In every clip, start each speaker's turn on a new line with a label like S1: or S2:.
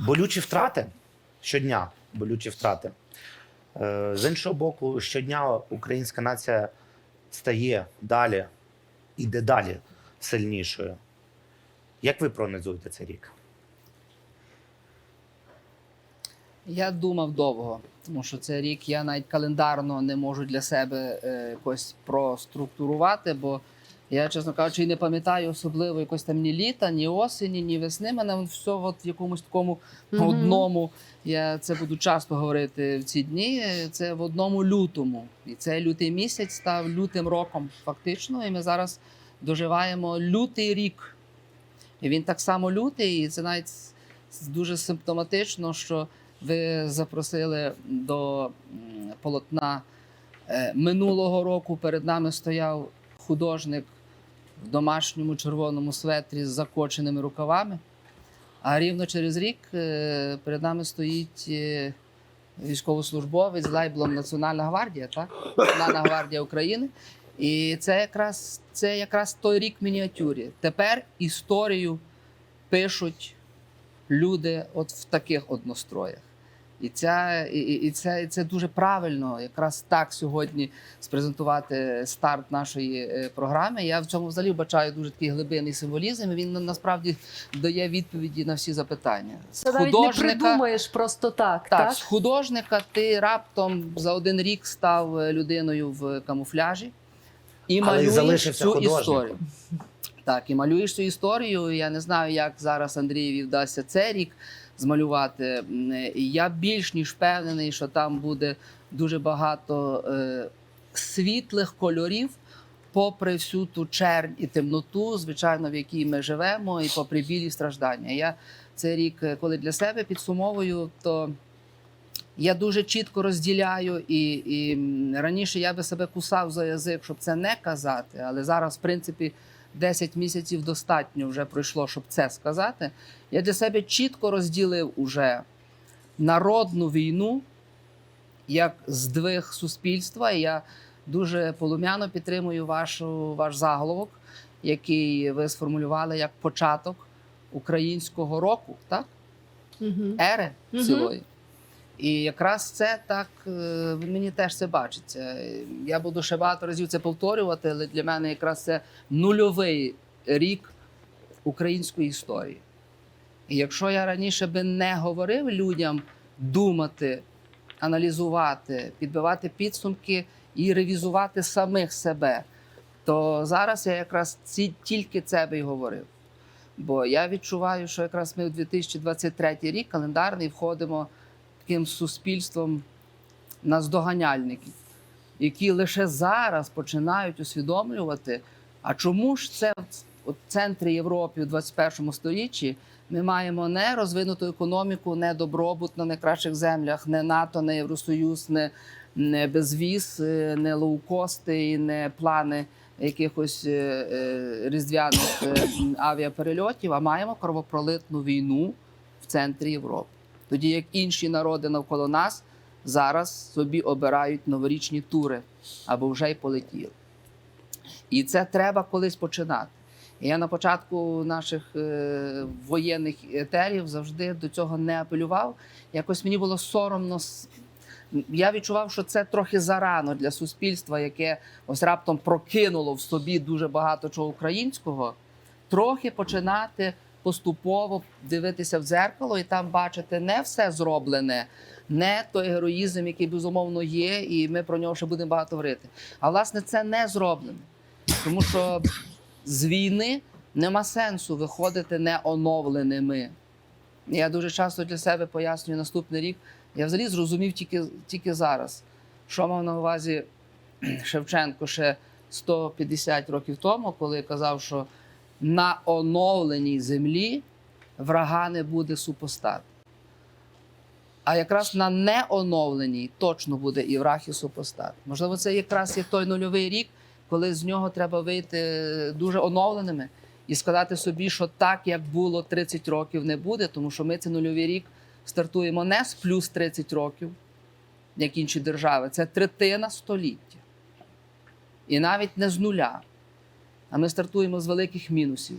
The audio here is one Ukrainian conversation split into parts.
S1: Болючі втрати щодня. Болючі втрати. Е, З іншого боку, щодня українська нація стає далі, іде далі сильнішою. Як ви проаналізуєте цей рік?
S2: Я думав довго, тому що цей рік я навіть календарно не можу для себе е, якось проструктурувати, бо я, чесно кажучи, і не пам'ятаю особливо якось там ні літа, ні осені, ні весни. Мене все от в якомусь такому
S3: Мгм.
S2: одному. Я це буду часто говорити в ці дні. Це в одному лютому. І цей лютий місяць став лютим роком, фактично. І ми зараз доживаємо лютий рік. І він так само лютий, і це навіть дуже симптоматично, що ви запросили до полотна Е, минулого року. Перед нами стояв художник в домашньому червоному светрі з закоченими рукавами. А рівно через рік е, перед нами стоїть е, військовослужбовець з лейблом Національна гвардія, так? Національна гвардія України. І це якраз, це якраз той рік мініатюрі. Тепер історію пишуть люди от в таких одностроях. І, ця, і, і і це, і це дуже правильно, якраз так сьогодні спрезентувати старт нашої е, програми. Я в цьому взагалі бачаю дуже такий глибинний символізм. і Він насправді дає відповіді на всі запитання.
S3: Це навіть не придумаєш просто так.
S2: так,
S3: Так,
S2: з художника ти раптом за один рік став людиною в камуфляжі і
S1: Але
S2: малюєш
S1: залишився
S2: цю
S1: художником.
S2: історію. Так, і малюєш цю історію. Я не знаю, як зараз Андрієві вдасться цей рік змалювати. Я більш ніж впевнений, що там буде дуже багато е, світлих кольорів, попри всю ту чернь і темноту, звичайно, в якій ми живемо, і попри білі страждання. Я цей рік, е, коли для себе підсумовую, то я дуже чітко розділяю, і, і раніше я би себе кусав за язик, щоб це не казати, але зараз, в принципі, 10 місяців достатньо вже пройшло, щоб це сказати. Я для себе чітко розділив уже народну війну як здвиг суспільства. І я дуже полум'яно підтримую вашу, ваш заголовок, який ви сформулювали як початок українського року, так?
S3: Мгм.
S2: ери
S3: Мгм.
S2: цілої. І якраз це так е, мені теж це бачиться. Я буду ще багато разів це повторювати, але для мене якраз це нульовий рік української історії. І якщо я раніше би не говорив людям думати, аналізувати, підбивати підсумки і ревізувати самих себе, то зараз я якраз ці, тільки це би й говорив. Бо я відчуваю, що якраз ми у 2023 рік календарний входимо таким суспільством наздоганяльників, які лише зараз починають усвідомлювати, а чому ж це в центрі Європи у 21 сторіччі ми маємо не розвинуту економіку, не добробут на найкращих землях, не НАТО, не Євросоюз, не, не безвіз, е, не лоукости і не плани якихось е, е, різдвяних авіаперельотів, а маємо кровопролитну війну в центрі Європи. Тоді як інші народи навколо нас зараз собі обирають новорічні тури або вже й полетіли. І це треба колись починати. Я на початку наших е, воєнних етерів завжди до цього не апелював. Якось мені було соромно. Я відчував, що це трохи зарано для суспільства, яке ось раптом прокинуло в собі дуже багато чого українського, трохи починати поступово дивитися в дзеркало і там бачити не все зроблене, не той героїзм, який безумовно є, і ми про нього ще будемо багато говорити. А власне це не зроблене. Тому що з війни нема сенсу виходити неоновленими. Я дуже часто для себе пояснюю наступний рік. Я взагалі зрозумів тільки, тільки зараз, що мав на увазі Шевченко ще 150 років тому, коли казав, що на оновленій землі врага не буде супостат. А якраз на неоновленій точно буде і враг, і супостат. Можливо, це якраз є той нульовий рік, коли з нього треба вийти дуже оновленими і сказати собі, що так, як було 30 років, не буде, тому що ми цей нульовий рік стартуємо не з плюс 30 років, як інші держави, це третина століття. І навіть не з нуля. А ми стартуємо з великих мінусів.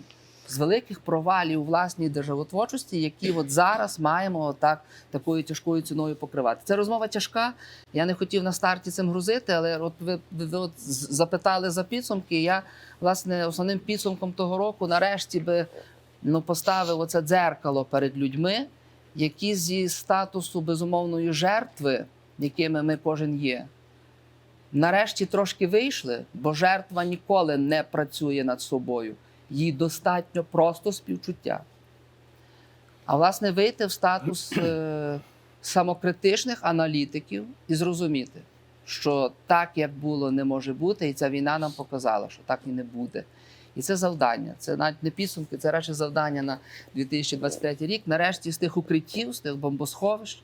S2: з великих провалів у власній державотворчості, які от зараз маємо так такою тяжкою ціною покривати. Це розмова тяжка. Я не хотів на старті цим грузити, але от ви, ви, от запитали за підсумки. Я власне основним підсумком того року нарешті би ну, поставив оце дзеркало перед людьми, які зі статусу безумовної жертви, якими ми кожен є, нарешті трошки вийшли, бо жертва ніколи не працює над собою. Їй достатньо просто співчуття. А власне, вийти в статус е, самокритичних аналітиків і зрозуміти, що так, як було, не може бути, і ця війна нам показала, що так і не буде. І це завдання. Це навіть не підсумки, це радше завдання на 2023 рік. Нарешті з тих укриттів, з тих бомбосховищ,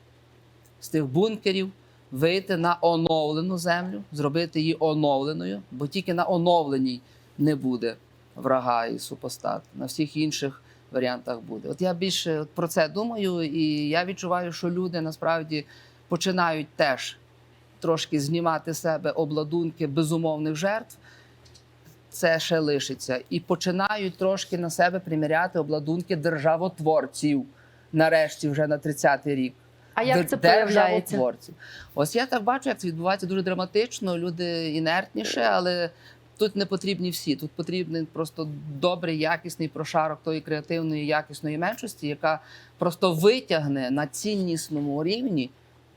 S2: з тих бункерів вийти на оновлену землю, зробити її оновленою, бо тільки на оновленій не буде врага і супостат. На всіх інших варіантах буде. От я більше про це думаю, і я відчуваю, що люди насправді починають теж трошки знімати себе обладунки безумовних жертв. Це ще лишиться. І починають трошки на себе приміряти обладунки державотворців. Нарешті, вже на 30-й рік.
S3: А як це проявляється?
S2: Ось я так бачу, як це відбувається дуже драматично. Люди інертніше, але тут не потрібні всі. Тут потрібен просто добрий, якісний прошарок тої креативної, якісної меншості, яка просто витягне на ціннісному рівні.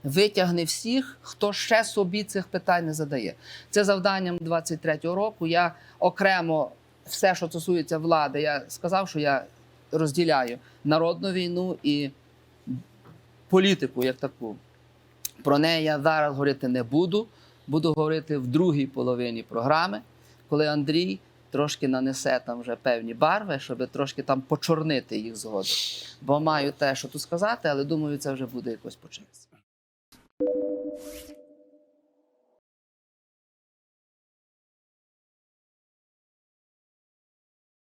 S2: Витягне всіх, хто ще собі цих питань не задає. Це завданням 23-го року. Я окремо все, що стосується влади, я сказав, що я розділяю народну війну і політику як таку. Про неї я зараз говорити не буду. Буду говорити в другій половині програми, коли Андрій трошки нанесе там вже певні барви, щоб трошки там почорнити їх згоду. Бо маю те, що тут сказати, але думаю, це вже буде якось по черзі.